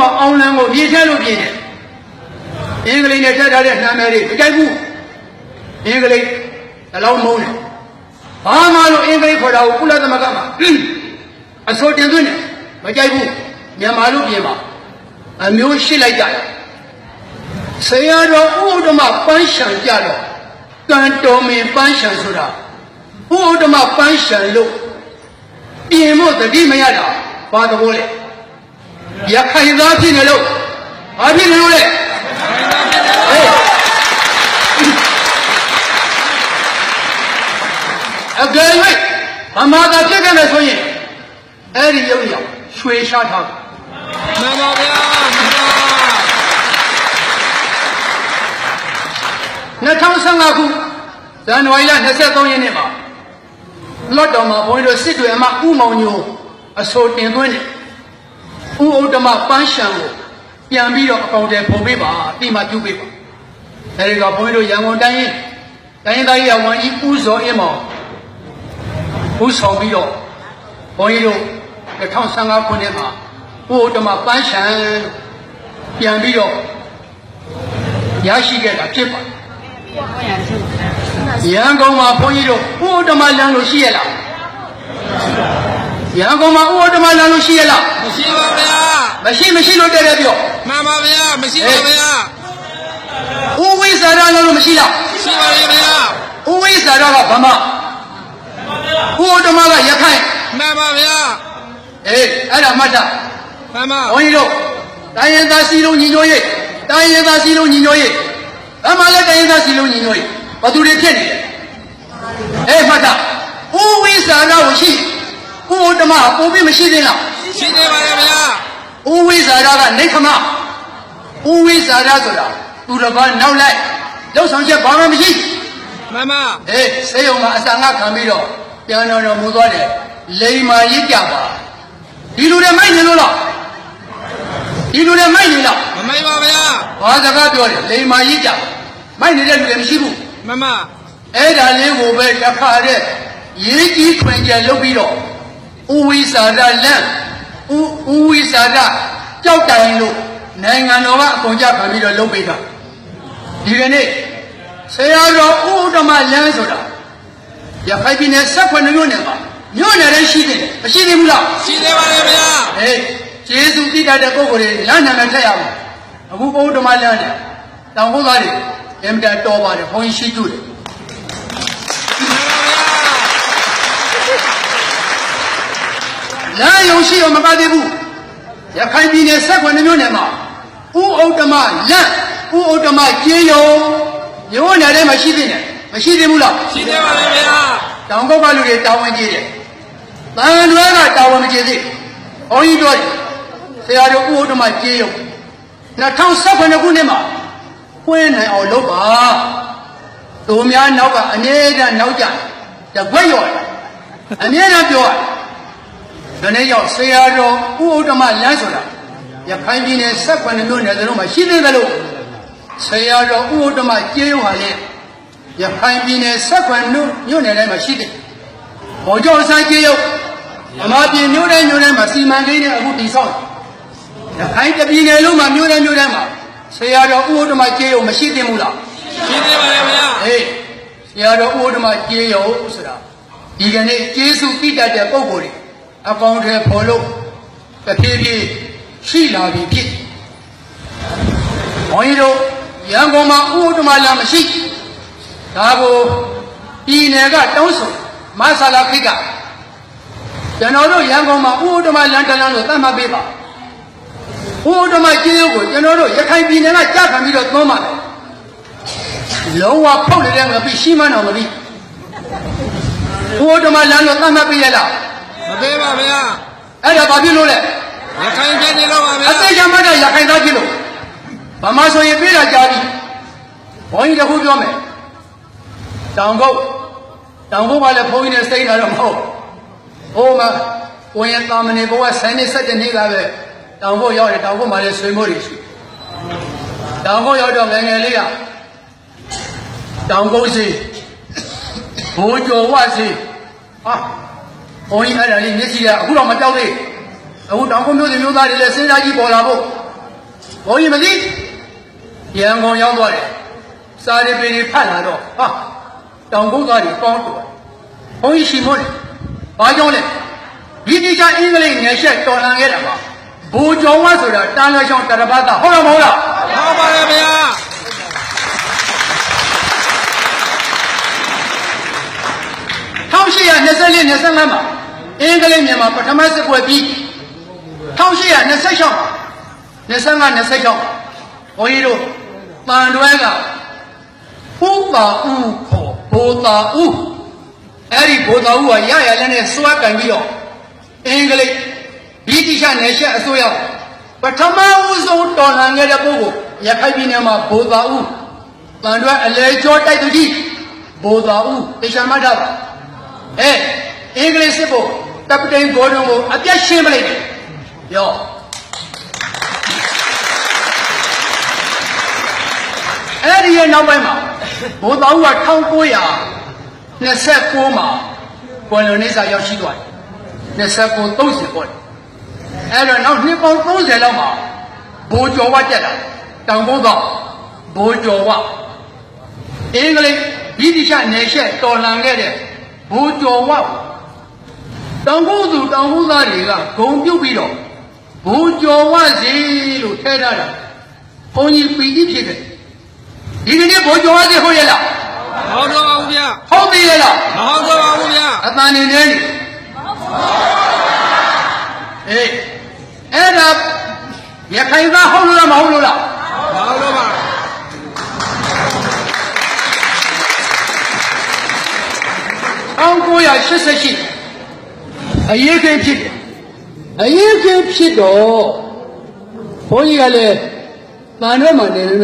ပေါ်မှာအောင်လံကိုပြေးချလို့ပြေးတယ်အင်္ဂလိပ်နဲ့ထည့်ထားတဲ့နာမည်တွေမကြိုက်ဘူးအင်္ဂလိပ်အလောင်းမုန်းတယ်ဘာမှလို့အင်္ဂလိပ်ခေါ်တာကိုကုလသမဂ္ဂမှာအစိုးတင်သွင်းတယ်မကြိုက်ဘူးမြန်မာလူပြင်မှာအမျိုးရှိလိုက်ကြတယ်ဆရာတော်ဥဒ္ဓမပန်းရှံကြတော့ကံတော်မင်ပန်းရှံဆိုတာဥဒ္ဓမပန်းရှံလို့ပြင်ဖို့တတိမရတာဘာသဘောလဲ ရခိုင်သားဖြစ်နေလို့ဘာဖြစ်နေလို့လဲဟေးအကယ်၍ဗမာသာဖြစ်ခဲ့မယ်ဆိုရင်အဲ့ဒီရုပ်ရောက်ရွှေရှားထားတယ်မှန်ပါဗျာမှန်ပါ2015ခုဇန်နဝါရီလ23ရက်နေ့မှာလော့တော်မှာဘုန်းကြီးတို့စစ်တွေအမဥမောင်ညိုအစိုးတင်သွင်းတယ် ဥဥဒ္ဓမပန်းရှံကိုပြန်ပြီးတော့အကောင့်တွေပုံပေးပါအတိမပြုပေးပါအဲဒီကဘုန်းကြီးတို့ရန်ကုန်တိုင်းရင်တိုင်းသားရေးဝန်ကြီးဦးစောအင်းမောင်ဦးဆောင်ပြီးတော့ဘုန်းကြီးတို့2015ခုနှစ်မှာဥဥဒ္ဓမပန်းရှံလို့ပြန်ပြီးတော့ရရှိခဲ့တာဖြစ်ပါတယ်ရန်ကုန်မှာဘုန်းကြီးတို့ဥဒ္ဓမလမ်းလို့ရှိရလား ရန်ကုန်မှာဥဒ္ဓမလမ်းလို့ရှိရလားမရှိပါဗျာမရှိမရှိလို့တဲ့တဲ့ပြောမှန်ပါဗျာမရှိပါဗျာဥဝိဇ္ဇာရလမ်းလို့မရှိလားရှိပါရဲ့ဗျာဥဝိဇ္ဇာရကဗမာဥဒ္ဓမကရခိုင်မှန်ပါဗျာအေးအဲ့ဒါမှတ်တာမှန်ပါဘုန်းကြီးတို့တိုင်းရင်သားစီလုံးညီညွတ်ရေးတိုင်းရင်သားစီလုံးညီညွတ်ရေးဗမာလည်းတိုင်းရင်သားစီလုံးညီညွတ်ရေးဘာသူတွေဖြစ်နေလဲအေးမှတ်တာဥဝိဇ္ဇာရကိုရှိဥ ဒ္ဓမပုံပြီးမရှိသေးလားရှိနေပါရဲ့ဗျာဥဝိဇ္ဇာရကနေခမဥဝိဇ္ဇာရဆိုတာသူတစ်ပါးနောက်လိုက်လောက်ဆောင်ချက်ဘာမှမရှိမှန်ပါအေးစေယုံကအစာငါခံပြီးတော့ပြန်တော်တော်မူသွားတယ်လိန်မာရစ်ကြပါဒီလူတွေမိုက်နေလို့လားဒီလူတွေမိုက်နေလားမမိုက်ပါဗျာဘာစကားပြောတယ်လိန်မာရစ်ကြပါမိုက်နေတဲ့လူတွေမရှိဘူးမှန်ပါအဲ့ဒါလေးကိုပဲတစ်ခါတည်းရေးကြီးခွင်ကျယ်လုပ်ပြီးတော့ ဥဝိဇ္ဇာရလန့်ဥဥဝိဇ္ဇာရကြောက်တိုင်လို့နိုင်ငံတော်ကအကုန်ကြခံပြီးတော့လုပ်ပေးတာဒီကနေ့ဆရာတော်ဥဒ္ဓမလမ်းဆိုတာရခိုင်ပြည်နယ်၁၈မြို့နယ်မှာမြို့နယ်တိုင်းရှိတယ်မရှိသေးဘူးလားရှိနေပါရဲ့ဗျာအေးကျေးဇူးတိတတ်တဲ့ပုဂ္ဂိုလ်တွေလမ်းနာနဲ့ထက်ရအောင်အခုဥဒ္ဓမလမ်းနဲ့တောင်ဘုရားတွေအင်မတန်တော်ပါတယ်ဘုန်းကြီးရှိကျူတ ယ်လမ်းယုံရှိရောမပါသေးဘူးရခိုင်ပြည်နယ်ဆက်ခွန်မြို့နယ်မှာဥဩတ္တမလမ်းဥဩတ္တမကျေးရုံမြို့နယ်ထဲမှာရှိသေးတယ်မရှိသေးဘူးလားရှိနေပါရဲ့ဗျာတောင်ကုတ်ကလူတွေတာဝန်ကြီးတယ်တန်လွဲကတာဝန်မကြီးသေးဘုန်းကြီးတို့ဆရာတို့ဥဩတ္တမကျေးရုံ2019ခုနှစ်မှာပွင့်နိုင်အောင်လုပ်ပါသူများနောက်ကအမြဲတမ်းနောက်ကြတကွက်ရော်အမြဲတမ်းပြောရတယ် ဒီနေ့ရောက်ဆရာတော်ဥဥဒ္ဓမလမ်းဆိုတာရခိုင်ပြည်နယ်ဆက်ခွန်မြို့နယ်တို့မှာရှိသေးတယ်လို့ဆရာတော်ဥဥဒ္ဓမကျေးရုံဟာလေရခိုင်ပြည်နယ်ဆက်ခွန်မြို့နယ်တိုင်းမှာရှိတယ်။ဘောကျော်ဆိုင်ကျေးရုံအမပြည်မြို့တိုင်းမြို့တိုင်းမှာစီမံကိန်းနဲ့အခုတည်ဆောက်တယ်။ရခိုင်ပြည်နယ်လုံးမှာမြို့တိုင်းမြို့တိုင်းမှာဆရာတော်ဥဥဒ္ဓမကျေးရုံမရှိသေးဘူးလားရှိနေပါရဲ့ဗျာ။ဟေးဆရာတော်ဥဥဒ္ဓမကျေးရုံဆိုတာဒီကနေ့ကျေးဇူးတိတတ်တဲ့ပုံကိုယ်တွေ အကောင့်ထဲပေါ်လို့တဖြည်းဖြည်းရှိလာပြီဖြစ်။ဘုန်းကြီးတို့ရန်ကုန်မှာဥဒ္ဓမလာမရှိဒါကိုပြည်နယ်ကတောင်းဆိုမဆလာခိတ်ကကျွန်တော်တို့ရန်ကုန်မှာဥဒ္ဓမလန်တလန်လို့သတ်မှတ်ပေးပါဥဒ္ဓမကျေးရုပ်ကိုကျွန်တော်တို့ရခိုင်ပြည်နယ်ကကြားခံပြီးတော့သုံးပါတယ်လုံးဝဖောက်နေတဲ့ငါပြီးရှိမှန်းတော်မပြီးဥဒ္ဓမလန်လို့သတ်မှတ်ပေးရလား မပေးပါဗျာအဲ့ဒါဘာဖြစ်လို့လဲရခိုင်ပြည်နေတော့ပါဗျာအသေးချမ်းမတ်တာရခိုင်သားဖြစ်လို့ဗမာဆိုရင်ပြေးတာကြားပြီဘုန်းကြီးတခုပြောမယ်တောင်ကုတ်တောင်ကုတ်ကလည်းဘုန်းကြီးနဲ့စိတ်လာတော့မဟုတ်ဟိုမှာကိုရင်သာမဏေဘဝဆယ်နှစ်ဆက်တဲ့နေ့ကပဲတောင်ကုတ်ရောက်တယ်တောင်ကုတ်မှာလည်းဆွေမိုးတွေရှိတောင်ကုတ်ရောက်တော့ငယ်ငယ်လေးကတောင်ကုတ်စီဘိုးကျော်ဝစီဟာ ဘုန်းကြီးအဲ့ဒါလေးမျက်စိကအခုတော့မကြောက်သေးအခုတောင်ကုတ်မျိုးစီမျိုးသားတွေလည်းစဉ်းစားကြည့်ပေါ်လာဖို့ဘုန်းကြီးမသိရန်ကုန်ရောက်သွားတယ်စာရီပေတွေဖတ်လာတော့ဟာတောင်ကုန်းသားတွေပေါင်းတော်ဘုန်းကြီးရှိမို့တယ်ဘာကြောင့်လဲဒီတိကျအင်္ဂလိပ်ငယ်ရှက်တော်လှန်ခဲ့တာပါဘူကျော်ဝတ်ဆိုတာတန်လွှဲချောင်းတရပတ်ကဟုတ်လားမဟုတ်လားဟုတ်ပါတယ်ဗျာ1824 25မှာ အင်္ဂလိပ်မြန်မာပထမစစ်ပွဲပြီး1826မှာ25 26ဘုန်းကြီးတို့တန်တွဲကဖုတာဦးခေါ်ဘိုတာဦးအဲ့ဒီဘိုတာဦးကရရလည်းနဲ့စွဲကန်ပြီးတော့အင်္ဂလိပ်ဗြိတိရှနယ်ရှက်အစိုးရပထမဦးဆုံးတော်လှန်ခဲ့တဲ့ပုဂ္ဂိုလ်ရခိုင်ပြည်နယ်မှာဘိုတာဦးတန်တွဲအလေကျော်တိုက်သူကြီးဘိုတာဦးတေချာမတ်တာပါအဲအင်္ဂလိပ်စစ်ဘုတ် ကပတိန်ဂေါ်ဒွန်ကိုအပြတ်ရှင်းပလိုက်တယ်ရောအဲ့ဒီရဲ့နောက်ပိုင်းမှာဘိုးတော်က1929မှာကွန်လိုနီစာရောက်ရှိသွားတယ်29 30ပေါ့အဲ့တော့နောက်နှစ်ပေါင်း30လောက်မှာဘိုးကျော်ဝတက်တာတောင်ကုန်းတော့ဘိုးကျော်ဝအင်္ဂလိပ်ဗြိတိရှနယ်ရှက်တော်လှန်ခဲ့တဲ့ဘူကျော်ဝ တောင်ကုန်းသူတောင်ကုန်းသားတွေကဂုံပြုတ်ပြီးတော့ဘူကျော်ဝစီလို့ထဲထားတာဘုန်းကြီးပီတိဖြစ်တယ်ဒီကနေ့ဘူကျော်ဝစီဟုတ်ရဲ့လားဟုတ်တော့ပါဘူးဗျာဟုတ်သေးရဲ့လားမဟုတ်တော့ပါဘူးဗျာအတန်နေနေနေအေးအဲ့ဒါရခိုင်သားဟုတ်လို့လားမဟုတ်လို့လားမဟုတ်တော့ပါ1988 အရေးကိဖြစ်တယ်အရေးကိဖြစ်တော့ဘုန်းကြီးကလည်းတန်ရွက်မှာနေနေ